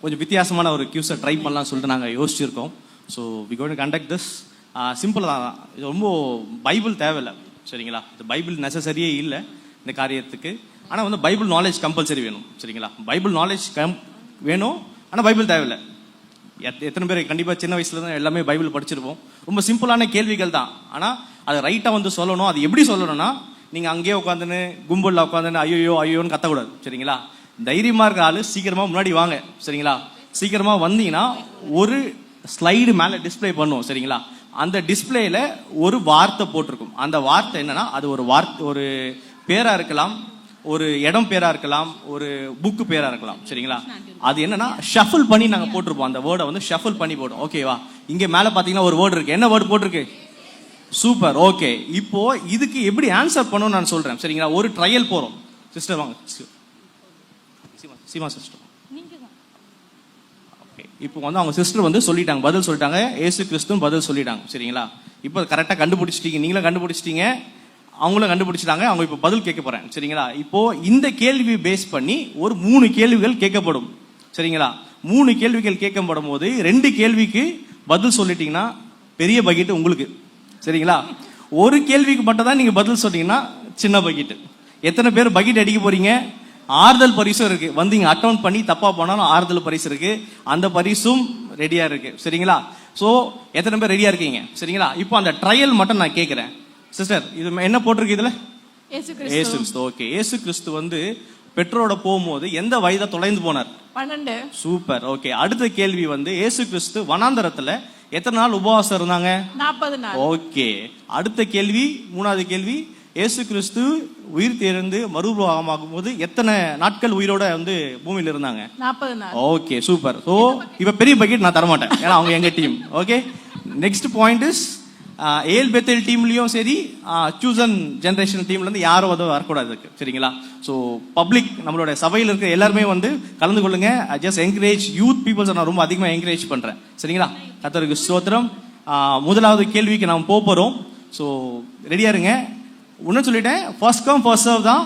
கொஞ்சம் வித்தியாசமான ஒரு கியூஸை ட்ரை பண்ணலாம் சொல்லிட்டு நாங்கள் யோசிச்சிருக்கோம். So we going conduct this simple தான் இது ரொம்ப பைபிள் தேவையில்லை. சரிங்களா? இது பைபிள் நெசசரியே இல்லை இந்த காரியத்துக்கு. ஆனால் வந்து பைபிள் நாலேஜ் கம்பல்சரி வேணும். சரிங்களா? பைபிள் நாலேஜ் கம் வேணும் ஆனால் பைபிள் தேவையில்லை. எத்- எத்தனை பேர் கண்டிப்பாக சின்ன வயசுல தான் எல்லாமே பைபிள் படிச்சிருப்போம். ரொம்ப சிம்பிளான கேள்விகள் தான். ஆனால் அதை ரைட்டாக வந்து சொல்லணும். அது எப்படி சொல்லணும்னா நீங்கள் அங்கேயே உட்காந்துன்னு கும்பலில் உட்காந்துன்னு ஐயோ ஐயோன்னு கத்தக்கூடாது. சரிங்களா? தைரியமாக இருக்கிற ஆள் சீக்கிரமாக முன்னாடி வாங்க சரிங்களா? சீக்கிரமாக வந்தீங்கன்னா ஒரு ஸ்லைடு மேலே டிஸ்பிளே பண்ணுவோம் சரிங்களா? அந்த டிஸ்பிளேயில் ஒரு வார்த்தை போட்டிருக்கும். அந்த வார்த்தை என்னன்னா அது ஒரு வார்த்தை ஒரு பேராக இருக்கலாம் ஒரு இடம் பேராக இருக்கலாம் ஒரு புக்கு பேராக இருக்கலாம் சரிங்களா? அது என்னன்னா ஷஃபிள் பண்ணி நாங்கள் போட்டிருப்போம். அந்த வேர்டை வந்து ஷஃபிள் பண்ணி போடும் ஓகேவா இங்கே மேலே பார்த்தீங்கன்னா ஒரு வேர்டு இருக்கு. என்ன வேர்டு போட்டிருக்கு? சூப்பர் ஓகே இப்போ இதுக்கு எப்படி ஆன்சர் பண்ணணும்னு நான் சொல்றேன் சரிங்களா? ஒரு ட்ரையல் போறோம். சிஸ்டர் வாங்க. சீமா சீமா சிஸ்டர். ஓகே. இப்போ வந்து அவங்க சிஸ்டர் வந்து சொல்லிட்டாங்க பதில் சொல்லிட்டாங்க. ஏசு கிறிஸ்துவும் பதில் சொல்லிட்டாங்க. சரிங்களா? இப்போ கரெக்டாக கண்டுபிடிச்சிட்டீங்க. நீங்களும் கண்டுபிடிச்சிட்டீங்க. அவங்களும் கண்டுபிடிச்சிட்டாங்க. அவங்க இப்போ பதில் கேட்க போறேன் சரிங்களா? இப்போ இந்த கேள்வி பேஸ் பண்ணி ஒரு மூணு கேள்விகள் கேட்கப்படும். சரிங்களா? மூணு கேள்விகள் கேட்கப்படும் போது ரெண்டு கேள்விக்கு பதில் சொல்லிட்டீங்கன்னா பெரிய பக்கெட் உங்களுக்கு. சரிங்களா? ஒரு கேள்விக்கு மட்டும் தான் நீங்க பதில் சொன்னீங்கன்னா சின்ன பக்கெட் எத்தனை பேர் பக்கெட் அடிக்க போறீங்க? ஆறுதல் பரிசும் இருக்கு. வந்து இங்க அட்டவுண்ட் பண்ணி தப்பா போனாலும் ஆறுதல் பரிசு இருக்கு. அந்த பரிசும் ரெடியா இருக்கு. சரிங்களா? சோ எத்தனை பேர் ரெடியா இருக்கீங்க? சரிங்களா? இப்போ அந்த ட்ரையல் மட்டும் நான் கேட்கிறேன் சிஸ்டர் இது என்ன போட்டிருக்கு இதுல? ஏசு கிறிஸ்து. ஓகே ஏசு கிறிஸ்து வந்து பெற்றோரோட போகும்போது எந்த வயதை தொலைந்து போனார்? பன்னெண்டு. சூப்பர் ஓகே அடுத்த கேள்வி வந்து ஏசு கிறிஸ்து வனாந்தரத்துல எத்தனை நாள் உபவாசம் இருந்தாங்க? நாற்பது நாள். ஓகே அடுத்த கேள்வி மூணாவது கேள்வி இயேசு கிறிஸ்து உயிர் தேர்ந்து மறுபுறமாகும் போது எத்தனை நாட்கள் உயிரோட வந்து பூமியில இருந்தாங்க? ஓகே சூப்பர் ஸோ இப்போ பெரிய பக்கெட் நான் தரமாட்டேன். ஏன்னா அவங்க எங்க team okay next point is El Bethel டீம்லயும் சரி சூசன் ஜெனரேஷன் டீம்ல இருந்து யாரும் வந்து வரக்கூடாது இதுக்கு சரிங்களா? ஸோ பப்ளிக் நம்மளோட சபையில் இருக்க எல்லாருமே வந்து கலந்து கொள்ளுங்க. ஜஸ்ட் என்கரேஜ் யூத் பீப்புள்ஸ் நான் ரொம்ப அதிகமாக என்கரேஜ் பண்றேன். சரிங்களா? கத்தருக்கு ஸ்தோத்திரம். முதலாவது கேள்விக்கு நாம் போக போறோம். ஸோ ரெடியா இருங்க. ஒன்றும் சொல்லிட்டேன் ஃபர்ஸ்ட் கம் ஃபர்ஸ்ட் சர்வ் தான்.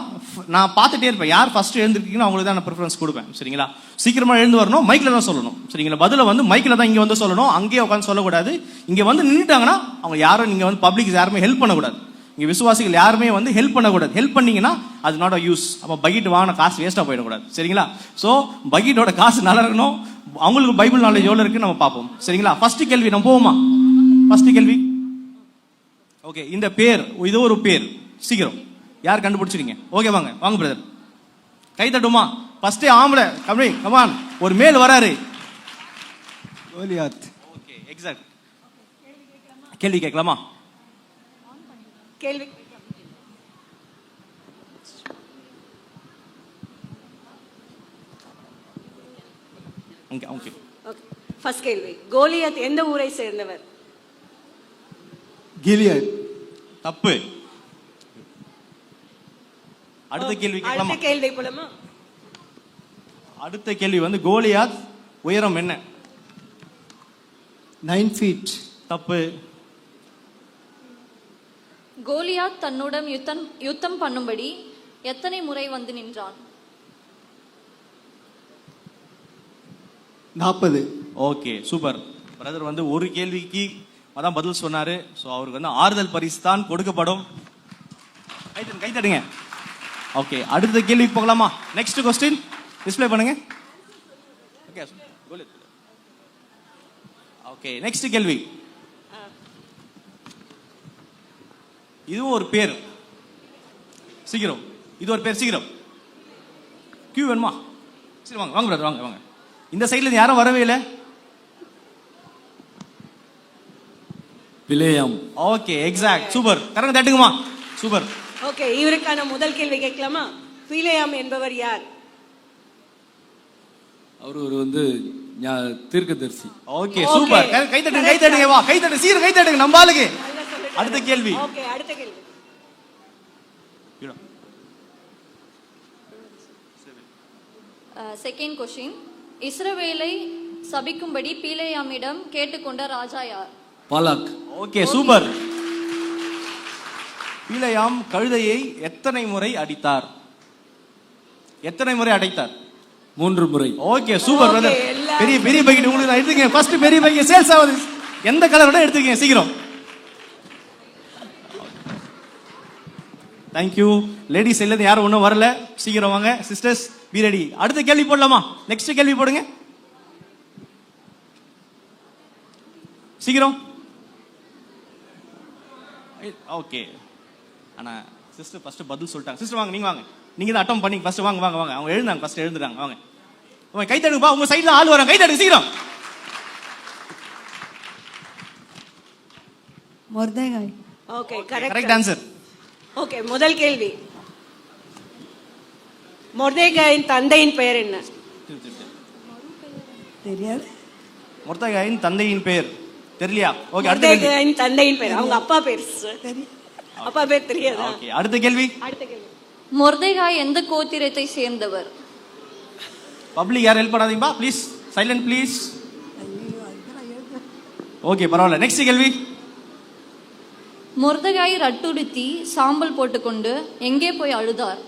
நான் பார்த்துட்டே இருப்பேன். யார் ஃபர்ஸ்ட் எழுந்திருக்கீங்களோ அவங்களுக்கு தான் நான் ப்ரிஃபரன்ஸ் கொடுப்பேன். சரிங்களா? சீக்கிரமாக எழுந்து வரணும் மைக்கில் தான் சொல்லணும். சரிங்களா? பதில வந்து மைக்கில் தான் இங்கே வந்து சொல்லணும். அங்கேயே உட்காந்து சொல்லக்கூடாது. இங்கே வந்து நின்றுட்டாங்கன்னா அவங்க யாரும் நீங்கள் வந்து பப்ளிக் யாருமே ஹெல்ப் பண்ணக்கூடாது. இங்கே விசுவாசிகள் யாருமே வந்து ஹெல்ப் பண்ணக்கூடாது. ஹெல்ப் பண்ணீங்கன்னா அது நாட் அ யூஸ் அப்போ பக்கெட் வாங்கின காசு வேஸ்ட்டாக போயிடக்கூடாது. சரிங்களா? ஸோ பக்கெட்டோட காசு நல்லா இருக்கணும். அவங்களுக்கு பைபிள் நாலேஜ் எவ்வளோ இருக்குன்னு நம்ம பார்ப்போம். சரிங்களா? ஃபர்ஸ்ட் கேள்வி நம்ம போவோமா? ஃபர்ஸ்ட் கேள்வி? ஓகே இந்த பேர் இது ஒரு பேர். சீக்கிரம். யார் கண்டுபிடிச்சிருங்க ஓகே வாங்க. வாங்க பிரதர் கை தட்டுமா? ஃபர்ஸ்ட் ஆம்பளை. கம்மி கமான் ஒரு மேல் வராரு. கோலியாத். ஓகே எக்ஸாக்ட் கேள்வி கேட்கலாமா? கேள்வி. ஓகே ஓகே ஃபர்ஸ்ட் கேள்வி. கோலியத் எந்த ஊரை சேர்ந்தவர்? கிலியட் தப்பு. அடுத்த கேள்வி அடுத்த கேள்வி போலமா? அடுத்த கேள்வி வந்து கோலியாத் உயரம் என்ன? நைன் ஃபீட் தப்பு. கோலியாத் தன்னுடன் யுத்தம் யுத்தம் பண்ணும்படி எத்தனை முறை வந்து நின்றான்? நாற்பது ஓகே சூப்பர். பிரதர் வந்து ஒரு கேள்விக்கு அதான் பதில் சொன்னாரு. ஸோ அவருக்கு வந்து ஆறுதல் பரிசு தான் கொடுக்கப்படும். கைத்தடுங்க கைத்தடுங்க. ஓகே அடுத்த கேள்விக்கு போகலாமா? நெக்ஸ்ட் கொஸ்டின் டிஸ்ப்ளே பண்ணுங்க. ஓகே ஓகே நெக்ஸ்ட் கேள்வி. இதுவும் ஒரு பேர். சீக்கிரம். இது ஒரு பேர் சீக்கிரம். கியூ வேணுமா? சரி வாங்க வாங்க brother, வாங்க வாங்க. இந்த சைடுல யாரும் வரவே இல்லை? பிளேயாம் ஓகே எக்ஸாக்ட் சூப்பர் கரங்க தட்டுங்கம்மா. சூப்பர் ஓகே இவருக்கான முதல் கேள்வி கேட்கலாமா? பீலையாம் என்பவர் யார்? அவர் ஒரு வந்து தீர்க்கதரிசி. Okay Okay. சூப்பர். கை தட்டுங்க கை தட்டுங்க வா. கை தட்டு சீர கை தட்டுங்க நம்ம ஆளுக்கு. அடுத்த கேள்வி. ஓகே அடுத்த கேள்வி. செகண்ட் கொஷின் இஸ்ரவேலை சபிக்கும்படி பீலேயாமிடம் கேட்டுக்கொண்ட ராஜா யார்? பாலாக். Okay super. பீலையாம் கழுதையை எத்தனை முறை அடித்தார்? எத்தனை முறை அடைத்தார்? மூன்று முறை. ஓகே சூப்பர் Okay, பிரதர் பெரிய பெரிய பக்கெட் உங்களுக்கு நான் எடுத்துக்கங்க. ஃபர்ஸ்ட் பெரிய பக்கெட் சேல்ஸ் ஆகுது. எந்த கலரோட எடுத்துக்கங்க சீக்கிரம். தேங்க்யூ லேடிஸ் இல்லது யாரும் ஒன்றும் வரல. சீக்கிரம் வாங்க. சிஸ்டர்ஸ் பி ரெடி அடுத்த கேள்வி போடலாமா? நெக்ஸ்ட் கேள்வி போடுங்க. சீக்கிரம். ஓகே ஆனா சிஸ்டர் ஃபர்ஸ்ட் பதில் சொல்லிட்டாங்க. சிஸ்டர் வாங்க நீங்க வாங்க. நீங்க தான் அட்டம் பண்ணி ஃபர்ஸ்ட் வாங்க வாங்க வாங்க. அவங்க எழுந்தாங்க. ஃபர்ஸ்ட் எழுந்துறாங்க. வாங்க. உங்க கை தடுங்கப்பா உங்க சைடுல ஆள் வராங்க. கை தடுங்க சீக்கிரம். Mordecai. Okay correct correct answer okay முதல் கேள்வி. மொர்தேகாயின் தந்தையின் பெயர் என்ன? தெரியாது. முர்த்தகாயின் தந்தையின் பெயர். தெரியலையா? ஓகே அடுத்த கேள்வி. மொர்தேகாயின் தந்தையின் பெயர். அவங்க அப்பா பேர். தெரியும் அப்பா பேர் தெரியாதா? ஓகே அடுத்த கேள்வி? அடுத்த கேள்வி. மொர்தேகாய் எந்த கோத்திரத்தை சேர்ந்தவர்? பப்ளிக் யாரும் ஹெல்ப் பண்ணாதீங்கப்பா ப்ளீஸ் சைலண்ட் ப்ளீஸ் ஓகே பரவாயில்ல. நெக்ஸ்ட் கேள்வி. மொர்தகாய் ரட்டுடுத்தி சாம்பல் போட்டுக்கொண்டு எங்கே போய் அழுதார்?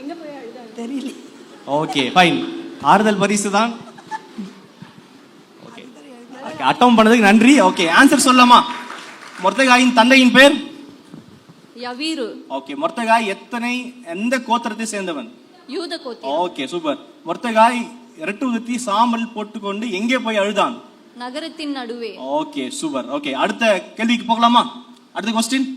எங்க போய் அழுதாங்க தெரியல. ஓகே ஃபைன் ஆறுதல் பரிசு தான் ஓகே அட்டம் பண்ணதுக்கு நன்றி. ஓகே ஆன்சர் சொல்லலாமா? மொர்த்தகாயின் தந்தையின் பேர்? யவீரு. ஓகே மொர்த்தகாய் எத்தனை எந்த கோத்திரத்தை சேர்ந்தவன்? யூத கோத்திரம். Okay super. மொர்த்தகாய் இரட்டு உதுத்தி சாம்பல் போட்டுக்கொண்டு எங்கே போய் அழுதான்? நகரத்தின் நடுவே. Okay super. ஓகே அடுத்த கேள்விக்கு போகலாமா? அடுத்த கொஸ்டின்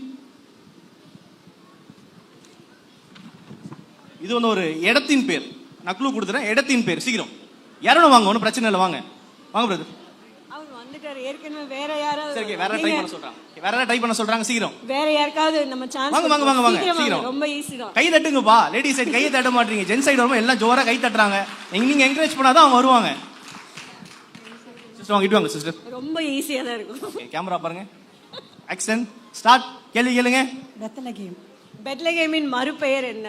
இது வந்து ஒரு இடத்தின் பேர். நான் க்ளூ கொடுத்துறேன் இடத்தின் பேர் சீக்கிரம். யாரும் வாங்க ஒன்றும் பிரச்சனை இல்லை வாங்க. வாங்க பிரதர் அவர் வந்துட்டாரு ஏற்கனவே வேற யாராவது வேற ட்ரை பண்ண சொல்றாங்க வேற ட்ரை பண்ண சொல்றாங்க சீக்கிரம். வேற யாருக்காவது நம்ம சான்ஸ் வாங்க, வாங்க, வாங்க, வாங்க. சீக்கிரம். ரொம்ப ஈஸி தான். கை தட்டுங்கப்பா லேடிஸ் சைடு கையை தட்ட மாட்டீங்க. ஜென் சைடு வரும்போது எல்லாம் ஜோரா கை தட்டுறாங்க. நீங்க நீங்க என்கரேஜ் பண்ணாதான் அவங்க வருவாங்க. சிஸ்டர் வாங்க இட்டு வாங்க சிஸ்டர் ரொம்ப ஈஸியா தான் இருக்கும். கேமரா பாருங்க. ஆக்சன் ஸ்டார்ட் கேள்வி கேளுங்க. பெத்தலகேம் பெத்லகேமின் மறுபெயர் என்ன?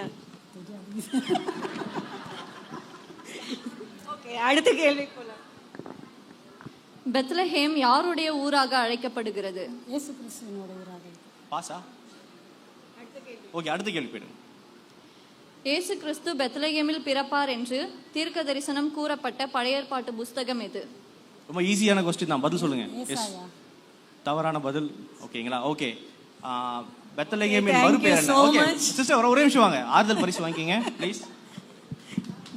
ஓகே அடுத்த கேள்வி பெத்லஹேம் யாருடைய ஊராக அழைக்கப்படுகிறது? இயேசு கிறிஸ்துவனோட ஊராக பாஸா ஓகே அடுத்த கேள்வி போயிடுங்க. இயேசு கிறிஸ்து பெத்லஹேமில் பிறப்பார் என்று தீர்க்க தரிசனம் கூறப்பட்ட பழைய ஏற்பாட்டு புஸ்தகம் எது? ரொம்ப ஈஸியான கொஸ்டின் தான். பதில் சொல்லுங்க. எஸ் தவறான பதில். ஓகேங்களா? ஓகே. பெத்தலகேமின் Thank மறு you பேர் என்ன? ஓகே. சிஸ்டர் ஒரே நிமிஷம் வாங்க. ஆறுதல் பரிசு வாங்கிக்கங்க ப்ளீஸ்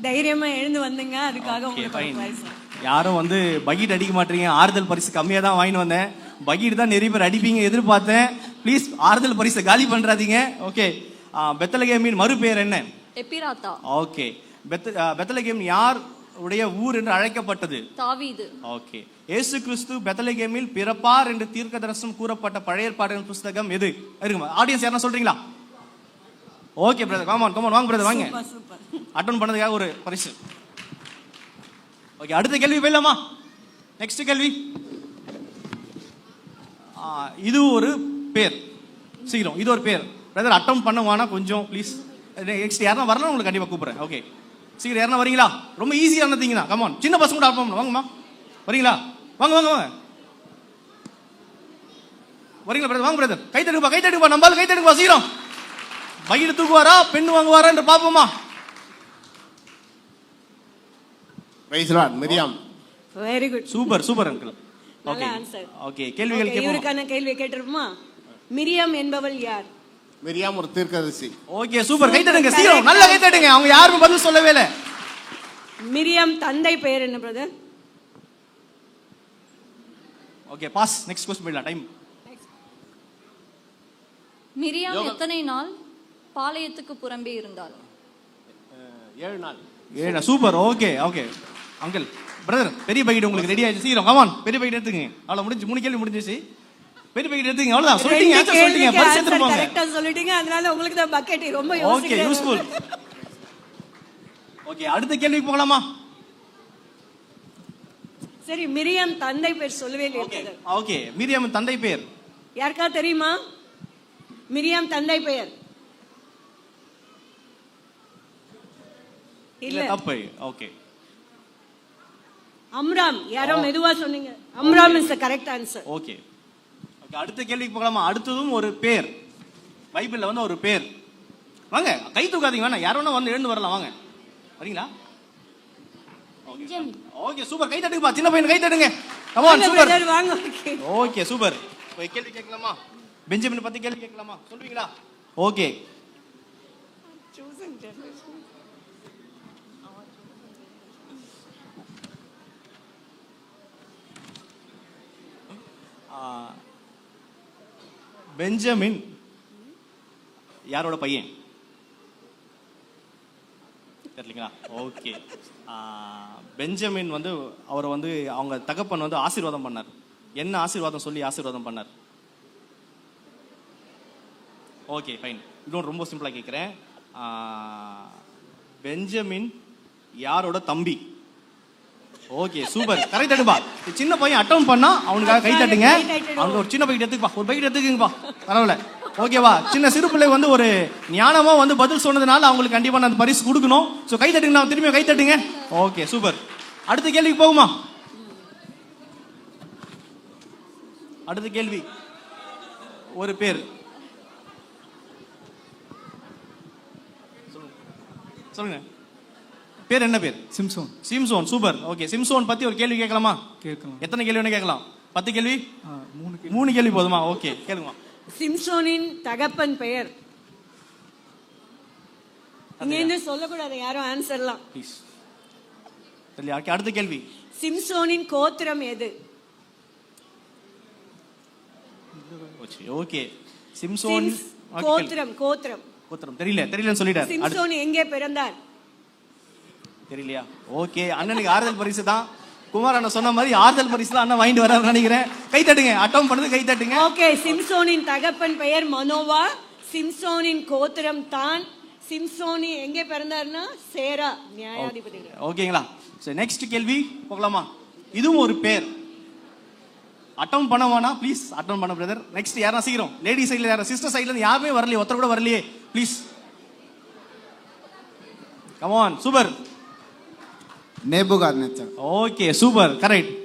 தைரியமா எழுந்து வந்தீங்க. அதுக்காக உங்களுக்கு. யாரும் வந்து பக்கெட் அடிக்க மாட்டீங்க. ஆறுதல் பரிசு கம்மியாக தான் வாங்கிட்டு வந்தேன். பக்கெட் தான் நிறைய பேர் அடிப்பீங்க எதிர்பார்த்தேன். ப்ளீஸ் ஆறுதல் பரிசு காலி பண்றாதீங்க. ஓகே பெத்தலகேமின் மறு பெயர் என்ன? எப்பிராத்தா ஓகே பெத்த பெத்தலகேம் யார் உடைய ஊர் என்று அழைக்கப்பட்டது? தாவீது. ஓகே இயேசு கிறிஸ்து பெத்தலகேமில் பிறப்பார் என்று தீர்க்க தரிசனம் கூறப்பட்ட பழைய ஏற்பாடு புஸ்தகம் எது? இருக்குமா ஆடியன்ஸ் யாரா சொல்றீங்களா? Okay brother come on come on வாங்க பிரதர் வாங்க. அட்டன் பண்ணதுக்காக ஒரு பரிசு. ஓகே அடுத்த கேள்வி போயிடலாமா? நெக்ஸ்ட் கேள்வி. இது ஒரு பேர். சீக்கிரம் இது ஒரு பேர். பிரதர் அட்டம் பண்ணுவானா கொஞ்சம் ப்ளீஸ் நெக்ஸ்ட் யாரா வரலாம் உங்களுக்கு கண்டிப்பாக கூப்பிட்றேன். ஓகே சீக்கிரம் யாருனா வரீங்களா? ரொம்ப ஈஸியாக திங் கமான் சின்ன பசங்க கூட அட்டம் வாங்கம்மா. வரீங்களா? வாங்க வாங்க வாங்க. வரீங்களா பிரதர் வாங்க பிரதர் கை தடுப்பா கை தடுப்பா நம்மளால் கை தடுப்பா சீக்கிரம். பையில தூக்குவாரா? பெண் வாங்குவாரா என்று Miriam very good super super uncle நல்ல ஓகே ஆன்சர் ஓகே கேள்விகள் கேட்போம்? இவருக்கான கேள்வி கேட்டிருப்போமா மிரியம் என்பவள் யார்? மிரியாம் ஒரு தீர்க்கதரிசி. ஓகே சூப்பர் கை தட்டுங்க சீக்கிரம். நல்ல கை தட்டுங்க அவங்க யாருமே பதில் சொல்லவே இல்லை. மிரியம் தந்தை பெயர் என்ன brother okay pass next question போயிடலாம். டைம் மிரியாம் எத்தனை நாள் பாளையத்துக்கு புறம்பே இருந்தாள்? ஏழு நாள். ஏடா super okay okay uncle brother பெரிய பக்கெட் உங்களுக்கு ரெடி ஆயிடுச்சு. சீக்கிரம் கமான் பெரிய பக்கெட் எடுத்துங்க அவ்வளவு முடிஞ்சு மூணு கேள்வி முடிஞ்சிச்சு. பெரிய பக்கெட் எடுத்துங்க அவ்வளவுதான். சொல்லிட்டீங்க சொல்லிட்டீங்க பரிசு answer எடுத்துட்டு போங்க correct ஆ சொல்லிட்டீங்க அதனால உங்களுக்கு தான் பக்கெட் ரொம்ப ஓகே யூஸ்ஃபுல் ஓகே அடுத்த கேள்விக்கு போகலாமா? சரி மிரியம் தந்தை பேர் சொல்லவே இல்லையே. ஓகே மீரியம் தந்தை பேர். யாருக்கா தெரியுமா? மிரியம் தந்தை பெயர் இல்ல இல்ல தப்பு. ஓகே அம்ராம் யாரோ மெதுவா சொன்னீங்க. Amram is the correct answer okay. Okay அடுத்த கேள்விக்கு போகலாமா? அடுத்ததும் ஒரு பேர். பைபிள்ல வந்து ஒரு பேர். வாங்க கை தூக்காதீங்க வேணாம். யாரும் வேணா வந்து எழுந்து வரலாம் வாங்க. வரீங்களா? Okay super. கை தட்டுங்கப்பா. சின்ன பையன் கை தட்டுங்க. Come on super. வாங்க. ஓகே. சூப்பர். போய் கேள்வி கேட்கலாமா? பெஞ்சமின் பத்தி கேள்வி கேட்கலாமா? சொல்வீங்களா ஓகே. Chosen பெஞ்சமின் யாரோட பையன்? தெரியலீங்களா? ஓகே. பெஞ்சமின் வந்து அவரை வந்து அவங்க தகப்பன் வந்து ஆசீர்வாதம் பண்ணார். என்ன ஆசீர்வாதம் சொல்லி ஆசீர்வாதம் பண்ணார்? ஓகே ஃபைன் இன்னொன்று ரொம்ப சிம்பிளாக கேட்குறேன். பெஞ்சமின் யாரோட தம்பி? Okay super. கரெக்ட் தட்டுப்பா. சின்ன பையன் அட்டம் பண்ணா அவனுக்காக கை தட்டுங்க. கை தட்டணும். அவங்க ஒரு சின்ன பைக்கிட்ட எடுத்துப்பா ஒரு பைக்கிட்ட எடுத்துக்குங்கப்பா. பரவாயில்ல. ஓகேவா சின்ன சிறு பிள்ளை வந்து ஒரு ஞானமா வந்து பதில் சொன்னதுனால அவங்களுக்கு கண்டிப்பா நான் அந்த பரிசு கொடுக்கணும். ஸோ கை தட்டுங்க நான் திரும்பியும் கை தட்டுங்க. Okay super. அடுத்த கேள்விக்கு போகுமா? அடுத்த கேள்வி. ஒரு பேர். சொல்லுங்க. பேர் என்ன பேர்? Samson Samson super okay Samson பத்தி ஒரு கேள்வி கேட்கலாமா? கேட்கலாம். எத்தனை கேள்வி வேணும் கேட்கலாம். பத்து கேள்வி? மூணு கேள்வி. மூணு கேள்வி போதுமா? ஓகே கேளுங்க. சிம்சோனின் தகப்பன் பெயர். சொல்லக்கூடாது யாரும் ஆன்சர்லாம் ப்ளீஸ் அடுத்த கேள்வி. சிம்சோனின் கோத்திரம் எது? Okay Samson. கோத்திரம் கோத்திரம். கோத்திரம். தெரியல தெரியலன்னு சொல்லிட்டார். சிம்சோன் எங்கே பிறந்தார்? தெரியலையா? ஓகே அண்ணனுக்கு ஆறுதல் பரிசு தான். குமார் அண்ணன் சொன்ன மாதிரி ஆறுதல் பரிசு தான் அண்ணன் வாங்கிட்டு வராரு நினைக்கிறேன். கை தட்டுங்க அட்டம் பண்ணுது கை தட்டுங்க. ஓகே சிம்சோனின் தகப்பன் பெயர் மனோவா. சிம்சோனின் கோத்திரம் தான். சிம்சோனி எங்கே பிறந்தார்னா சேரா நியாயாதிபதிகள் ஓகேங்களா? சரி நெக்ஸ்ட் கேள்வி போகலாமா? இதுவும் ஒரு பேர். அட்டம் பண்ண வேணா ப்ளீஸ் அட்டம் பண்ண பிரதர் நெக்ஸ்ட் யாரா சீக்கிரம். லேடி சைடுல யாரா? சிஸ்டர் சைடுல இருந்து யாருமே வரலையே ஒருத்தர் கூட வரலையே. Please come on super Nebuchadnezzar. Okay super correct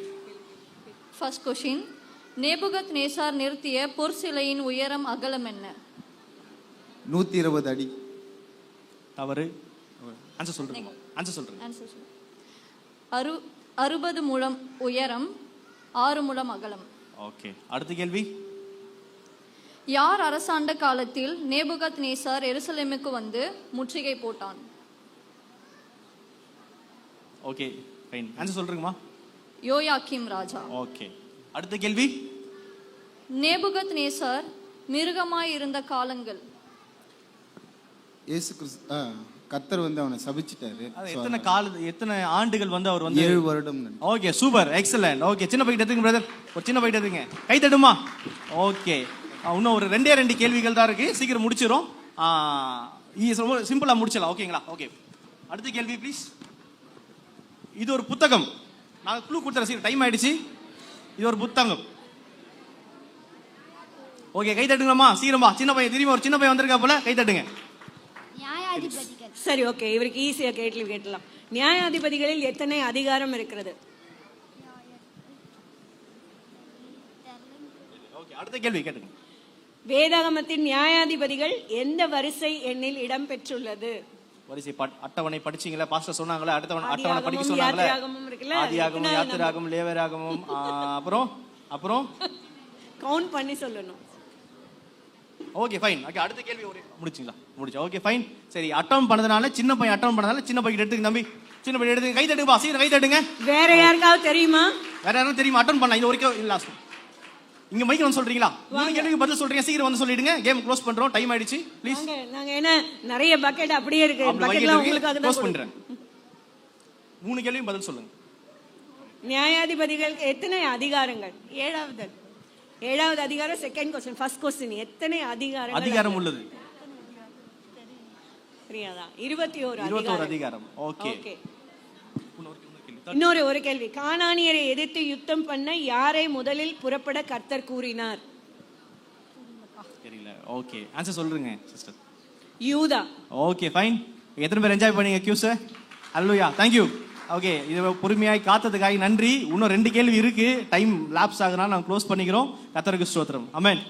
first question Nebuchadnezzar நிறுத்திய பொற்சிலையின் உயரம் அகலம் என்ன? நூற்றி இருபது அடி. தவறு. ஆன்சர் சொல்றேன் ஆன்சர் சொல்றேன். ஆன்சர் சொல்லு. அறு அறுபது முழம் உயரம் ஆறு முழம் அகலம். ஓகே அடுத்த கேள்வி. யார் அரசாண்ட காலத்தில் நேபுகத் நேசார் எருசலேமுக்கு வந்து முற்றுகை போட்டான்? ஓகே ஃபைன் ஆன்சர் சொல்றீங்கம்மா? யோயாக்கிம் ராஜா. ஓகே அடுத்த கேள்வி? நேபுகத் நேசார் மிருகமாய் இருந்த காலங்கள். இயேசு கிறிஸ்து ஆ, கர்த்தர் வந்து அவனை சபிச்சிட்டாரு. எத்தனை கால எத்தனை ஆண்டுகள் வந்து அவர் வந்து ஏழு வருடம். ஓகே சூப்பர் எக்ஸலண்ட் ஓகே சின்ன பைக்கிட்ட எடுத்துங்க பிரதர் ஒரு சின்ன பைக்கிட்ட எடுத்துங்க கை தட்டுமா? ஓகே இன்னும் ஒரு ரெண்டே ரெண்டு கேள்விகள் தான் இருக்கு. சீக்கிரம் இது ரொம்ப சிம்பிளா முடிச்சிடலாம். ஓகேங்களா ஓகே அடுத்த கேள்வி ப்ளீஸ் இது ஒரு புத்தகம். நான் க்ளூ கொடுத்துறேன் சீக்கிரம் டைம் ஆயிடுச்சு. இது ஒரு புத்தகம். ஓகே கை தட்டுங்கம்மா சீக்கிரமா. சின்ன பையன் திரும்பி ஒரு சின்ன பையன் வந்திருக்கா போல. கை தட்டுங்க. சரி ஓகே இவருக்கு ஈஸியா கேள்வி கேட்டலாம். நியாயாதிபதிகளில் எத்தனை அதிகாரம் இருக்கிறது? ஓகே அடுத்த கேள்வி கேட்டுங்க. வேதாகமத்தின் நியாயாதிபதிகள் எந்த வரிசை எண்ணில் இடம் பெற்றுள்ளது வரிசை பட்- அட்டவணை படிச்சீங்களா? பாஸ்டர் சொன்னாங்களே? அடுத்தவன் அட்டவணை படிக்க சொன்னாங்களே? ஆதியாகமம் யாத்திராகமம் லேவராகமம் அப்புறம் அப்புறம்? கவுண்ட் பண்ணி சொல்லணும். ஓகே ஃபைன் ஓகே அடுத்த கேள்வி ஒரு முடிச்சிங்களா? முடிச்சு. ஓகே ஃபைன் சரி அட்டம் பண்ணதுனால சின்ன பையன் அட்டம் பண்ணதுனால சின்ன பையன் எடுத்துங்க தம்பி. சின்ன பையன் எடுத்துங்க கை தட்டுங்க சீக்கிரம் கை தட்டுங்க. வேற யாருக்காவது தெரியுமா? வேற யாரும் தெரியுமா? அட்டன் பண்ணலாம். இது வரைக்கும் லாஸ்ட் இங்க மைக் வந்து சொல்றீங்களா? மூணு கேள்விக்கு பதில் சொல்றீங்க. சீக்கிரம் வந்து சொல்லிடுங்க. கேம் க்ளோஸ் பண்றோம். டைம் ஆயிடுச்சு. ப்ளீஸ் நாங்க என்ன நிறைய பக்கெட் அப்படியே இருக்கு. பக்கெட்லாம் உங்களுக்காக தான் க்ளோஸ். பண்றேன். மூணு கேள்வியும் பதில் சொல்லுங்க. நியாயாதிபதிகளுக்கு எத்தனை அதிகாரங்கள்? ஏழாவது. ஏழாவது அதிகாரம் செகண்ட் கொஸ்டின் ஃபர்ஸ்ட் கொஸ்டின் எத்தனை அதிகாரங்கள் அதிகாரம் உள்ளது. இருபத்தி அதிகாரம். அதிகாரம். ஓகே ஓகே இன்னொரு ஒரு கேள்வி. கானானியரை எதிர்த்து யுத்தம் பண்ண யாரை முதலில் புறப்பட கர்த்தர் கூறினார்? தெரியல. ஓகே ஆன்சர் சொல்றீங்க சிஸ்டர் யூதா. ஓகே ஃபைன் எத்தனை பேர் என்ஜாய் பண்ணீங்க கியூஸ் அல்லுயா தேங்க்யூ ஓகே இது பொறுமையாய் காத்ததுக்காக நன்றி. இன்னும் ரெண்டு கேள்வி இருக்கு. டைம் லாப்ஸ் ஆகுனால நாங்கள் க்ளோஸ் பண்ணிக்கிறோம். கத்தருக்கு ஸ்தோத்திரம். அமேன்